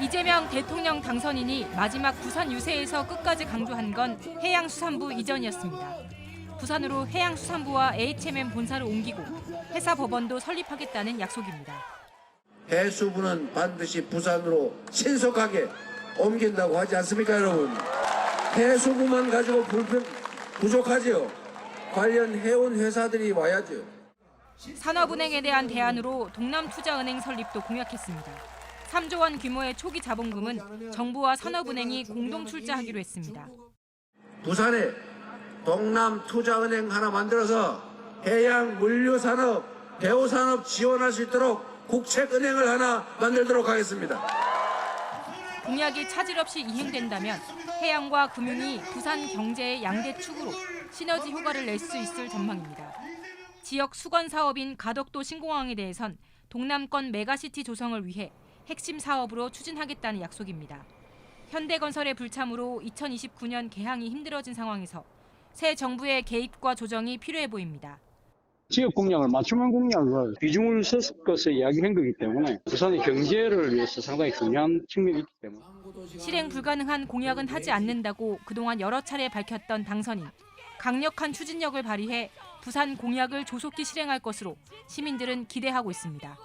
이재명 대통령 당선인이 마지막 부산 유세에서 끝까지 강조한 건 해양수산부 이전이었습니다. 부산으로 해양수산부와 HMM 본사를 옮기고 회사 법원도 설립하겠다는 약속입니다. 해수부는 반드시 부산으로 신속하게 옮긴다고 하지 않습니까, 여러분? 해수부만 가지고 불편, 부족하지요. 관련 해운 회사들이 와야죠. 산업은행에 대한 대안으로 동남투자은행 설립도 공약했습니다. 3조 원 규모의 초기 자본금은 정부와 산업은행이 공동 출자하기로 했습니다. 부산에 동남 투자은행 하나 만들어서 해양 물류 산업, 배우산업 지원할 수 있도록 국책은행을 하나 만들도록 하겠습니다. 공약이 차질 없이 이행된다면 해양과 금융이 부산 경제의 양대 축으로 시너지 효과를 낼 수 있을 전망입니다. 지역 수건 사업인 가덕도 신공항에 대해선 동남권 메가시티 조성을 위해 핵심 사업으로 추진하겠다는 약속입니다. 현대건설의 불참으로 2029년 개항이 힘들어진 상황에서 새 정부의 개입과 조정이 필요해 보입니다. 지역 공약을 맞춤형 공약을 비중을 섞어서 이야기한 거기 때문에 부산의 경제를 위해서 상당히 중요한 측면이 있기 때문에 실행 불가능한 공약은 하지 않는다고 그동안 여러 차례 밝혔던 당선인. 강력한 추진력을 발휘해 부산 공약을 조속히 실행할 것으로 시민들은 기대하고 있습니다.